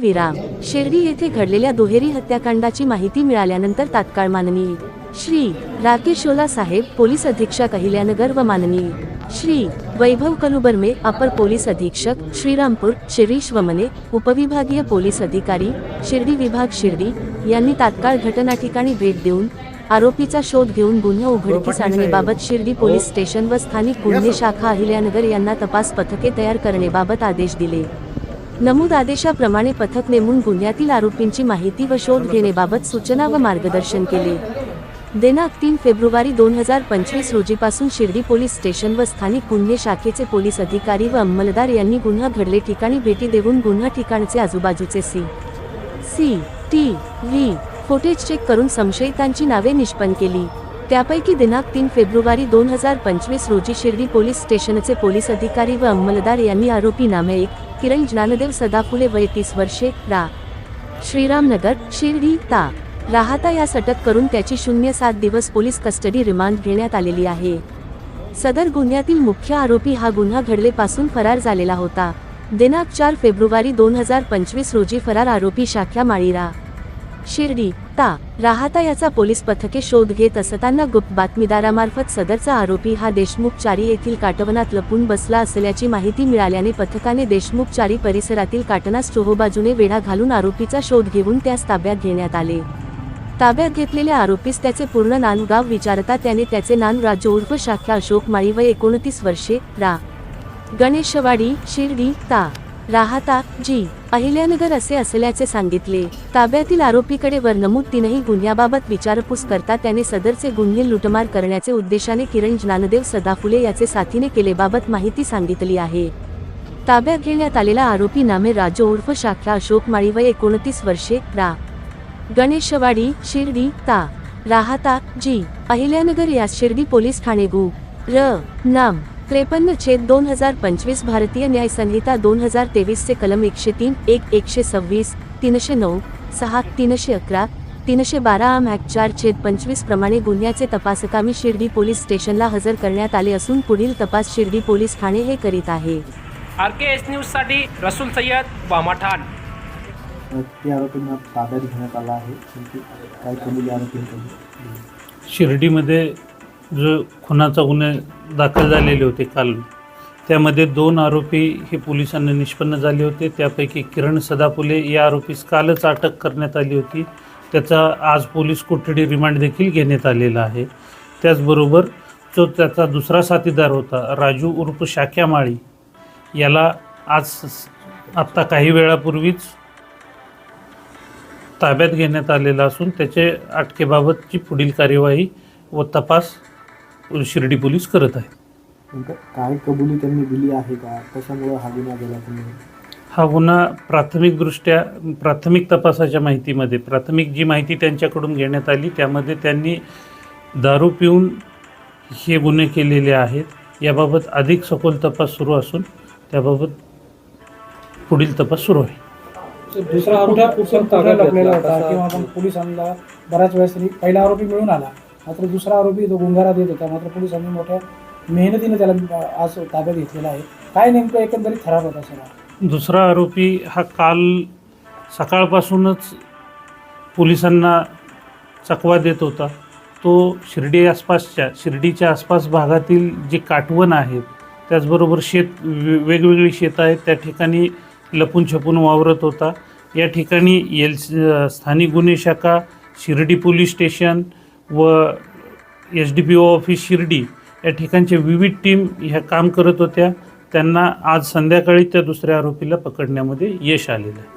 विराम शिर्डी येथे घडलेल्या दुहेरी हत्याकांडाची माहिती मिळाल्यानंतर तात्काळ माननीय. श्री. राकेश ओला साहेब पोलीस अधीक्षक अहिल्यानगर व माननीय. श्री. वैभव कलुबर्मे अपर पोलीस अधीक्षक श्रीरामपूर शिरीष वमने उपविभागीय पोलीस अधिकारी शिर्डी विभाग शिर्डी यांनी तात्काळ घटना ठिकाणी भेट देऊन आरोपीचा शोध घेऊन गुन्हा उघडकीस आणण्याबाबत शिर्डी पोलीस स्टेशन व स्थानिक गुन्हे शाखा अहिल्यानगर यांना तपास पथके तयार करण्याबाबत आदेश दिले. नमूद आदेशाप्रमाणे पथक नेमून गुन्ह्यातील आरोपींची माहिती व शोध घेण्याबाबत सूचना व मार्गदर्शन केले. दिनांक तीन फेब्रुवारी दोन हजार पंचवीस रोजीपासून शिर्डी पोलीस स्टेशन व स्थानिक गुन्हे शाखेचे पोलीस अधिकारी व अंमलदार यांनी गुन्हा घडले ठिकाणी भेटी देऊन गुन्हा ठिकाणचे आजूबाजूचे C C T V footage check करून संशयितांची नावे निष्पन्न केली. त्यापैकी दिनांक तीन फेब्रुवारी दोन हजार पंचवीस रोजी शिर्डी पोलीस स्टेशनचे पोलीस अधिकारी व अंमलदार यांनी आरोपी नामे एक किरण ज्ञानदेव सदाफुले वय तीस वर्षे रा. श्रीरामनगर शिर्डी ता. राहता यास अटक करून त्याची शून्य सात दिवस पोलीस कस्टडी रिमांड घेण्यात आलेली आहे. सदर गुन्ह्यातील मुख्य आरोपी हा गुन्हा घडलेपासून फरार झालेला होता. दिनांक चार फेब्रुवारी दोन हजार पंचवीस रोजी फरार आरोपी शाख्या माळीरा. शिर्डी ता राहता याचा पोलीस पथके शोध घेत असताना गुप्त बातमीदारामार्फत सदरचा आरोपी हा देशमुखचारी येथील काटवनात लपून बसला असल्याची माहिती मिळाल्याने पथकाने देशमुखचारी परिसरातील काटनास चोहोबाजूने वेढा घालून आरोपीचा शोध घेऊन त्यास ताब्यात घेण्यात आले. ताब्यात घेतलेल्या आरोपीस त्याचे पूर्ण नांदगाव विचारता त्याने त्याचे नान राज्य उर्फ शाखा अशोक माळी व एकोणतीस वर्षे रा. गणेशवाडी शिर्डी ता. राहता जी अहिल्यानगर असे असल्याचे सांगितले. ताब्यातील आरोपीकडे वर नमूद तीनही गुन्ह्याबाबत विचारपूस करता त्याने सदरचे गुन्हे लुटमार करण्याचे उद्देशाने किरण ज्ञानदेव सदाफुले याचे साथीने केलेबाबत माहिती सांगितली आहे. ताब्यात घेण्यात आलेला आरोपी नामे राजो उर्फ शाखा अशोक माळी व एकोणतीस वर्षे रा गणेशवाडी शिर्डी ता. राहता जी अहिल्यानगर यास शिर्डी पोलीस ठाणे गु. र. नाम. त्रेपन्न छेद दोन हजार पंचवीस भारतीय न्याय संहिता दोन हजार तेवीसचे कलम एकशे तीन एक एकशे सव्वीस तीनशे नऊ सहा तीनशे अकरा तीनशे बारा आम ॲक्ट चार छेद पंचवीस प्रमाणे गुन्ह्याचे तपासकामी शिर्डी पोलीस स्टेशनला हजर करण्यात आले असून पुढील तपास शिर्डी पोलीस ठाणे हे करीत आहे. आर के एस न्यूजसाठी रसूल सय्यद वामाठाण. आरोपींना ताब्यात घेण्यात आला आहे. शिर्डीमध्ये जो खुनाचा गुन्हे दाखल झालेले होते काल त्यामध्ये दोन आरोपी हे पोलिसांना निष्पन्न झाले होते. त्यापैकी किरण सदापुले या आरोपीस कालच अटक करण्यात आली होती. त्याचा आज पोलीस कोठडी रिमांड देखील घेण्यात आलेला आहे. त्याचबरोबर जो त्याचा दुसरा साथीदार होता राजू उर्फ शाक्या माळी याला आज आत्ता काही वेळापूर्वीच ताब्यात घेण्यात आलेला असून त्याचे अटकेबाबतची पुढील कार्यवाही व तपास शिर्डी पोलीस करत आहेत. नेमकं काय कबुली त्यांनी दिली आहे का? कशामुळं हा गुन्हा गेला तुम्ही? हा गुन्हा प्राथमिकदृष्ट्या प्राथमिक तपासाच्या माहितीमध्ये प्राथमिक जी माहिती त्यांच्याकडून घेण्यात आली त्यामध्ये त्यांनी दारू पिऊन हे गुन्हे केलेले आहेत. याबाबत अधिक सखोल तपास सुरू असून त्याबाबत पुढील तपास सुरू आहे. दुसरा आरोपी होता? किंवा मग पोलिसांना बऱ्याच वेळेस तरी पहिला आरोपी मिळून आला. मात्र दुसरा आरोपी तो गुंगारा देत होता. मात्र पोलिसांनी मोठ्या मेहनतीने त्याला आज ताब्यात घेतलेला आहे. काय नेमकं एकंदरीत खराब होता सगळा? दुसरा आरोपी हा काल सकाळपासूनच पोलिसांना चकवा देत होता. तो शिर्डी आसपासच्या शिर्डीच्या आसपास भागातील जे काटवण आहेत त्याचबरोबर शेत वेगवेगळी शेतं आहेत त्या ठिकाणी लपून छपून वावरत होता. या ठिकाणी एल स्थानिक गुन्हे शाखा शिर्डी पोलीस स्टेशन व S D P O office Shirdi या ठिकाणच्या विविध टीम ह्या काम करत होत्या. त्यांना आज संध्याकाळी त्या दुसऱ्या आरोपीला पकडण्यामध्ये यश आलेलं आहे.